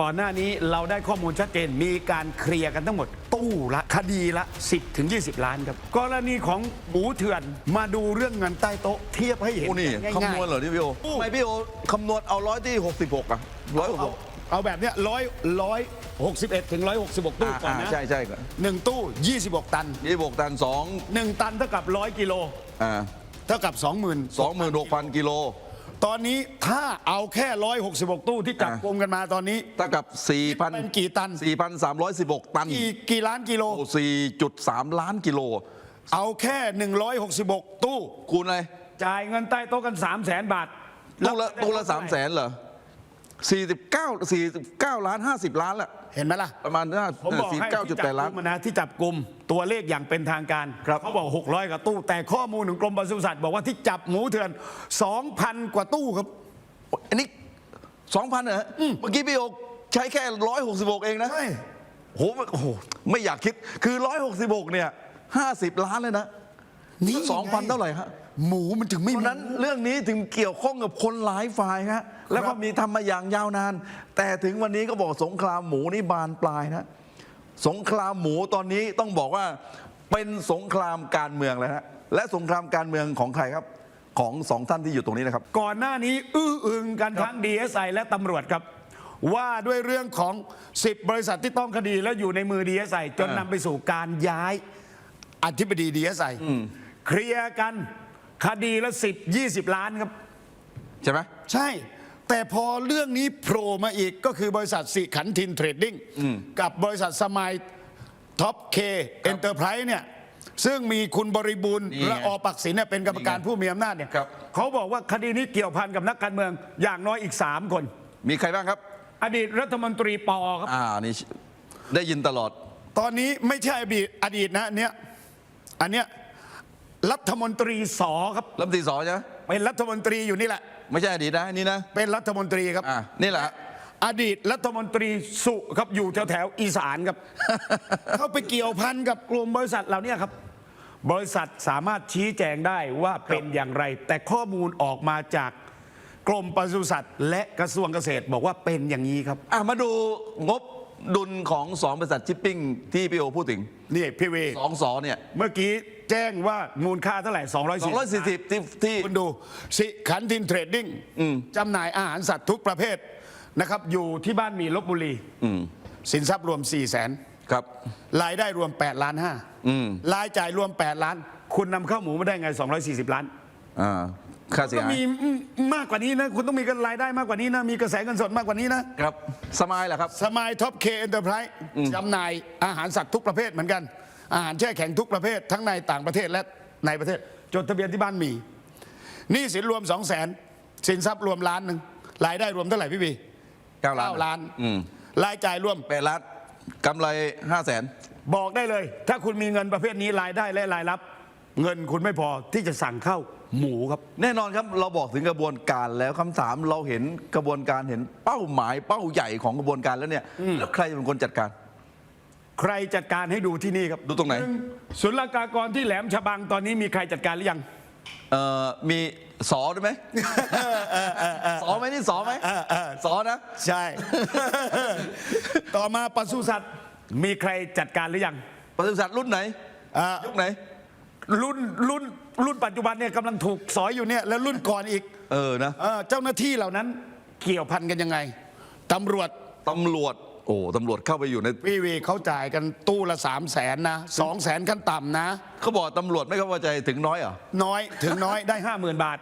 ก่อนหน้านี้เราได้ข้อมูลชัดเจนมีการเคลียร์กันทั้งหมด ตู้ละคดีละ 10ถึง20 ล้านครับ กรณีของหมูเถื่อนมาดูเรื่องเงินใต้โต๊ะเทียบให้เห็นโอ้นี่ง่ายๆคำนวณเหรอที่พี่โอทำไมพี่โอคำนวณเอาร้อยที่66อะร้อยหกเอาเอาแบบเนี้ยร้อยร้อยหกสิบเอ็ดถึงร้อยหกสิบหกตู้ก่อนนะใช่ใช่ก่อนหนึ่งตู้26ตันยี่บกตันสองหนึ่งตันเท่ากับร้อยกิโลอ่าเท่ากับ20,000สองหมื่นหกพันกิโล ตอนนี้ถ้าเอาแค่ 166 ตู้ที่จับอะกลุ่มกันมาตอนนี้ เท่ากับ เป็นกี่ตัน4,000 4,316 ตัน กี่กี่ล้านกิโลโอ้4.3 ล้านกิโล เอาแค่ 166 ตู้ คูณอะไรจ่ายเงินใต้โต๊ะกัน 3 0 0แสนบาทตู้ละตู้ละ3แสนเหรอ 49 49 ล้าน 50 ล้านละเห็นไหมล่ะ ประมาณน่าผมบอกให้ที่จับ49.8ล้านกลุ่มนะที่จับกลุ่มตัวเลขอย่างเป็นทางการครับ เขาบอก 600กว่าตู้ แต่ข้อมูลของกรมปศุสัตว์บอกว่าที่จับหมูเถื่อน 2,000 กว่าตู้ครับ อันนี้ 2,000เหรอเมื่อกี้พี่โอใช้แค่ 166 เองนะใช่ โหโอ้โห ไม่อยากคิดคือ 166 เนี่ย 50 ล้านเลยนะ นี่สองพันเท่าไหร่ฮะหมูมันถึงไม่เพราะมีฉะนั้นเรื่องนี้ถึงเกี่ยวข้องกับคนหลายฝ่ายฮะแล้วก็มีทำมาอย่างยาวนาน แต่ถึงวันนี้ก็บอกสงครามหมูนี่บานปลายนะสงครามหมูตอนนี้ต้องบอกว่าเป็นสงครามการเมืองแล้วฮะและสงครามการเมืองของใครครับของสองท่านที่อยู่ตรงนี้นะครับ ก่อนหน้านี้ อื้ออึงกันทั้ง DSI และตำรวจครับ ว่าด้วยเรื่องของ 10 บริษัทที่ต้องคดีแล้วอยู่ในมือ DSI จนอ่านำไปสู่การย้ายอธิบดี DSI เคลียร์กันคดีละ10 20ล้านครับ ใช่ไหม ใช่ แต่พอเรื่องนี้โผล่มาอีกก็คือบริษัทสิขันทินเทรดดิ้งกับบริษัทสมายท็อปเคเอ็นเตอร์ไพรส์เนี่ย ซึ่งมีคุณบริบูรณ์นี่ไงและอปักศิลป์เนี่ยเป็นกรรมการนี่ไงผู้มีอำนาจเนี่ยครับ เขาบอกว่าคดีนี้เกี่ยวพันกับนักการเมืองอย่างน้อยอีก 3 คน มีใครบ้างครับ อดีตรัฐมนตรีปอครับ อ่านี่ได้ยินตลอด ตอนนี้ไม่ใช่อดีตอดีตนะอันเนี้ยอันเนี้ย รัฐมนตรีสอครับลำตีสอใช่ไหมเป็นรัฐมนตรีอยู่นี่แหละ ไม่ใช่อดีตนะนี่นะเป็นรัฐมนตรีครับ อ่านี่แหละฮะอดีตรัฐมนตรีสุครับอยู่แถวแถวๆอีสานครับ เข้าไปเกี่ยวพันกับกลุ่มบริษัทเหล่านี้ครับ บริษัทสามารถชี้แจงได้ว่าเป็นอย่างไร แต่ข้อมูลออกมาจากกรมปศุสัตว์และกระทรวงเกษตรบอกว่าเป็นอย่างนี้ครับ อะมาดูงบดุลของสองบริษัทชิปปิ้งที่พี่โอพูดถึงนี่พี่เวสองสอเนี่ย เมื่อกี้ แจ้งว่ามูลค่าเท่าไหร่ 240 240ที่ที่ คุณดูสิขันทินเทรดดิ้งจำหน่ายอาหารสัตว์ทุกประเภทนะครับ อยู่ที่บ้านมีลบบุรีอืมสินทรัพย์รวม 4 0 0แสนครับรายได้รวม 8 ล้านห้าอืมรายจ่ายรวม 8 ล้าน คุณนำเข้าหมูมาได้ไง 240 ล้านอ่าค่าเสียต้องหายมีมากกว่านี้นะ คุณต้องมีรายได้มากกว่านี้นะ มีกระแสเงินสดมากกว่านี้นะ ครับ สมายเหรอครับ สมายท็อปเคเอ็นเตอร์ไพรส์จำหน่ายอาหารสัตว์ทุกประเภทเหมือนกัน อาหารแช่แข็งทุกประเภททั้งในต่างประเทศและในประเทศ จดทะเบียนที่บ้านมีหนี้สินรวม2 0 0แสนสินทรัพย์รวมล้านหนึ่งรายได้รวมเท่าไหร่พี่บี9ล้านเก้าล้านอืมรายจ่ายรวม8ล้านกำไร5แสนบอกได้เลย ถ้าคุณมีเงินประเภทนี้รายได้และรายรับ เงินคุณไม่พอที่จะสั่งเข้าหมูครับ แน่นอนครับเราบอกถึงกระบวนการแล้วคำถามเราเห็นกระบวนการเห็นเป้าหมายเป้าใหญ่ของกระบวนการแล้วเนี่ยแล้วใครจะเป็นคนจัดการ ใครจัดการให้ดูที่นี่ครับดูตรงไหนงศุลกากรที่แหลมฉบังตอนนี้มีใครจัดการหรือยัง เอ่อ มีสอได้ไหมสอไหมนี่สอไหมสอนะ ใช่ ต่อมาปศุสัตว์มีใครจัดการหรือยังปศุสัตว์รุ่นไหนอ่ายุคไหน รุ่นรุ่นรุ่นปัจจุบันเนี่ยกำลังถูกสอยอยู่เนี่ยแล้วรุ่นก่อนอีก เออนะเออเจ้าหน้าที่เหล่านั้นเกี่ยวพันกันยังไงตำรวจตำรวจ โอ้ตำรวจเข้าไปอยู่ในพี่วีเขาจ่ายกันตู้ละสามแสนนะสองแสนขั้นต่ำนะ เขาบอกตำรวจไม่เข้าใจถึงน้อยเหรอน้อยถึงน้อยได้ห้าหมื่นบาท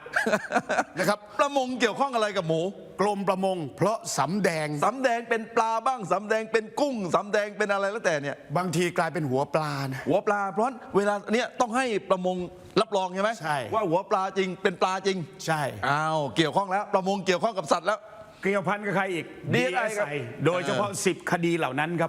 นะครับประมงเกี่ยวข้องอะไรกับหมูกรมประมง เพราะสำแดงสำแดงเป็นปลาบ้างสำแดงเป็นกุ้งสำแดงเป็นอะไรแล้วแต่เนี่ย บางทีกลายเป็นหัวปลานะหัวปลาเพราะเวลาเนี่ยต้องให้ประมงรับรองใช่ไหมใช่ว่าหัวปลาจริงเป็นปลาจริง ใช่อ้าวเกี่ยวข้องแล้ว ประมงเกี่ยวข้องกับสัตว์แล้ว เกี่ยวพันกับใครอีก DSI ครับโดยเฉพาะ 10 คดีเหล่านั้นครับ